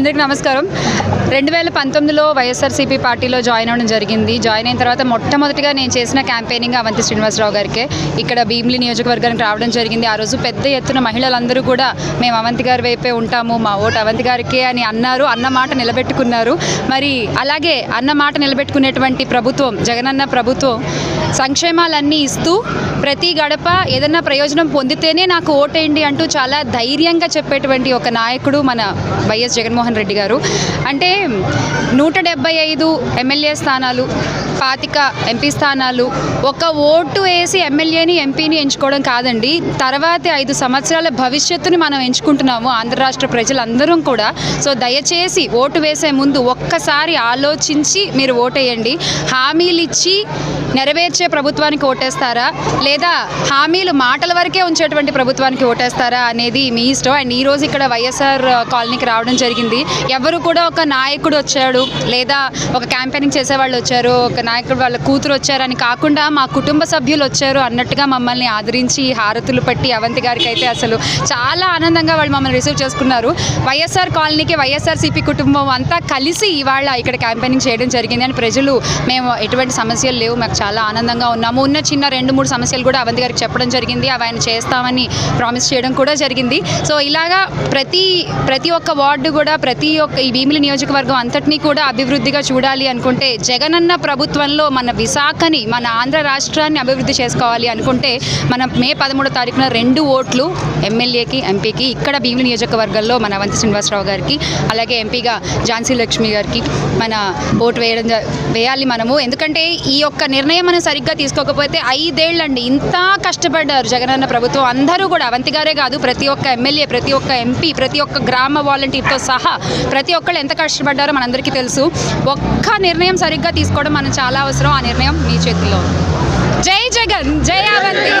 అందరికీ నమస్కారం. రెండు వేల పంతొమ్మిదిలో వైఎస్ఆర్సీపీ పార్టీలో జాయిన్ అవ్వడం జరిగింది. జాయిన్ అయిన తర్వాత మొట్టమొదటిగా నేను చేసిన క్యాంపెయినింగ్ అవంతి శ్రీనివాసరావు గారికి. ఇక్కడ భీమిలి నియోజకవర్గానికి రావడం జరిగింది. ఆ రోజు పెద్ద ఎత్తున మహిళలందరూ కూడా మేము అవంతి గారి వైపే ఉంటాము మా ఓటు అవంతి గారికే అని అన్నారు అన్న మాట నిలబెట్టుకున్నారు. మరి అలాగే అన్న మాట నిలబెట్టుకునేటువంటి ప్రభుత్వం జగనన్న ప్రభుత్వం సంక్షేమాలన్నీ ఇస్తూ ప్రతి గడప ఏదన్నా ప్రయోజనం పొందితేనే నాకు ఓటేయండి అంటూ చాలా ధైర్యంగా చెప్పేటువంటి ఒక నాయకుడు మన వైఎస్ జగన్మోహన్ రెడ్డి గారు. అంటే నూట డెబ్బై ఐదు ఎమ్మెల్యే స్థానాలు పాతిక ఎంపీ స్థానాలు ఒక ఓటు వేసి ఎమ్మెల్యేని ఎంపీని ఎంచుకోవడం కాదండి. తర్వాతి ఐదు సంవత్సరాల భవిష్యత్తుని మనం ఎంచుకుంటున్నాము ఆంధ్ర రాష్ట్ర ప్రజలందరం కూడా. సో దయచేసి ఓటు వేసే ముందు ఒక్కసారి ఆలోచించి మీరు ఓటేయండి. హామీలు ఇచ్చి నెరవేర్చే ప్రభుత్వానికి ఓటేస్తారా? లేదా హామీలు మాటల వరకే ఉంచేటువంటి ప్రభుత్వానికి ఓటేస్తారా అనేది మీ ఇష్టం. అండ్ ఈ రోజు ఇక్కడ వైఎస్ఆర్ కాలనీకి రావడం జరిగింది. ఎవరు కూడా ఒక నాయకుడు వచ్చాడు లేదా ఒక క్యాంపెయినింగ్ చేసేవాళ్ళు వచ్చారు ఒక నాయకుడు వాళ్ళ కూతురు వచ్చారని కాకుండా మా కుటుంబ సభ్యులు వచ్చారు అన్నట్టుగా మమ్మల్ని ఆదరించి హారతులు పట్టి అవంతి గారికి అయితే అసలు చాలా ఆనందంగా వాళ్ళు మమ్మల్ని రిసీవ్ చేసుకున్నారు. వైఎస్ఆర్ కాలనీకి వైఎస్ఆర్సీపీ కుటుంబం అంతా కలిసి ఇవాళ ఇక్కడ క్యాంపెయినింగ్ చేయడం జరిగింది. అని ప్రజలు మేము ఎటువంటి సమస్యలు లేవు మాకు చాలా ఆనందంగా ఉన్నాము. ఉన్న చిన్న రెండు మూడు సమస్యలు కూడా అవంతి గారికి చెప్పడం జరిగింది. అవి ఆయన చేస్తామని ప్రామిస్ చేయడం కూడా జరిగింది. సో ఇలాగా ప్రతి ప్రతి ఒక్క వార్డు కూడా ప్రతి ఒక్క ఈ భీమిలి నియోజకవర్గం అంతటినీ కూడా అభివృద్ధిగా చూడాలి అనుకుంటే జగనన్న ప్రభుత్వంలో మన విశాఖని మన ఆంధ్ర రాష్ట్రాన్ని అభివృద్ధి చేసుకోవాలి అనుకుంటే మనం మే పదమూడో తారీఖున రెండు ఓట్లు ఎమ్మెల్యేకి ఎంపీకి ఇక్కడ భీమిలి నియోజకవర్గంలో మన అవంతి శ్రీనివాసరావు గారికి అలాగే ఎంపీగా ఝాన్సీ లక్ష్మి గారికి మన ఓటు వేయడం వేయాలి మనము. ఎందుకంటే ఈ యొక్క నిర్ణయం మనం సరిగ్గా తీసుకోకపోతే ఐదేళ్ళండి. ఇంత కష్టపడ్డారు జగనన్న ప్రభుత్వం. అందరూ కూడా అవంతి గారే కాదు ప్రతి ఒక్క ఎమ్మెల్యే ప్రతి ఒక్క ఎంపీ ప్రతి ఒక్క గ్రామ వాలంటీర్తో సహా ప్రతి ఒక్కళ్ళు ఎంత కష్టపడ్డారో మనందరికీ తెలుసు. ఒక్క నిర్ణయం సరిగ్గా తీసుకోవడం మనం చాలా అవసరం. ఆ నిర్ణయం మీ చేతిలో జై జగన్! జై అవంతి!